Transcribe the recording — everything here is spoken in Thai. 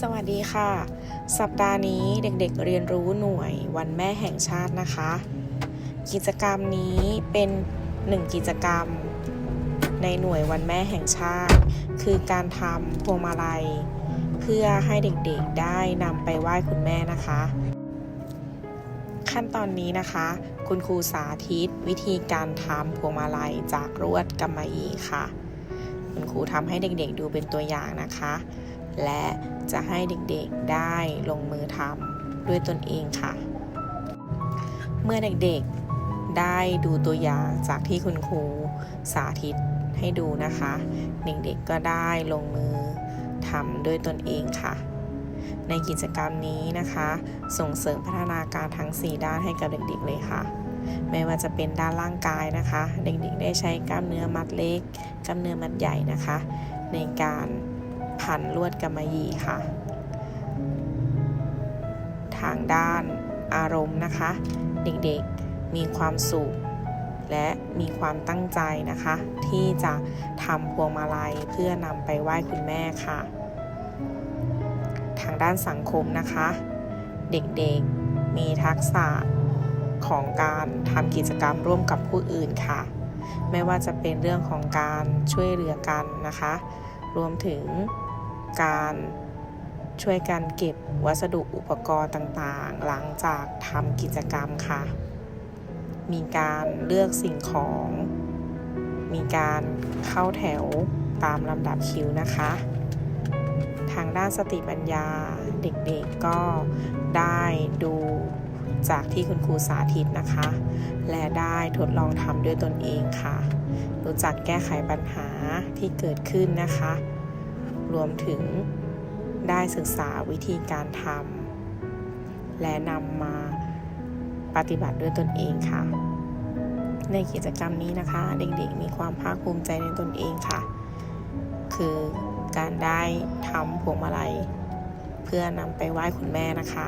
สวัสดีค่ะ สัปดาห์นี้เด็กๆเรียนรู้หน่วยวันแม่แห่งชาตินะคะ กิจกรรมนี้เป็นหนึ่งกิจกรรม ในหน่วยวันแม่แห่งชาติ คือการทำพวงมาลัย เพื่อให้เด็กๆได้นำไปไหว้คุณแม่นะคะ ขั้นตอนนี้นะคะ คุณครูสาธิตวิธีการทำพวงมาลัยจากลวดกำมะหยี่ค่ะ คุณครูทำให้เด็กๆดูเป็นตัวอย่างนะคะ และจะให้เด็กๆได้ลงมือทำด้วยตนเองค่ะ เมื่อเด็กๆได้ดูตัวอย่างจากที่คุณครูสาธิตให้ดูนะคะ เด็กๆก็ได้ลงมือทำด้วยตนเองค่ะ ในกิจกรรมนี้นะคะ ส่งเสริมพัฒนาการทั้ง 4 ด้านให้กับเด็กๆเลยค่ะไม่ว่าจะเป็นด้านร่างกายนะคะ เด็กๆ ได้ใช้กล้ามเนื้อมัดเล็ก กล้ามเนื้อมัดใหญ่นะคะ ในการ พันลวดกำมะหยี่ค่ะ ทางด้านอารมณ์นะคะ เด็กๆมีความสุข และมีความตั้งใจนะคะ ที่จะทำพวงมาลัยเพื่อนำไปไหว้คุณแม่ค่ะ ทางด้านสังคมนะคะ เด็กๆมีทักษะของการทำกิจกรรมร่วมกับผู้อื่นค่ะ ไม่ว่าจะเป็นเรื่องของการช่วยเหลือกันนะคะ รวมถึง การช่วยกันเก็บวัสดุอุปกรณ์ต่างๆ หลังจากทำกิจกรรมค่ะ มีการเลือกสิ่งของ มีการเข้าแถวตามลำดับคิวนะคะ ทางด้านสติปัญญาเด็กๆก็ได้ดูจากที่คุณครูสาธิตนะคะ และได้ทดลองทำด้วยตนเองค่ะ รู้จักแก้ไขปัญหาที่เกิดขึ้นนะคะ รวมถึงได้ศึกษาวิธีการทำและนำมาปฏิบัติด้วยตนเองค่ะ ในกิจกรรมนี้นะคะ เด็กๆมีความภาคภูมิใจในตนเองค่ะ คือการได้ทำพวงมาลัย เพื่อนำไปไหว้คุณแม่นะคะ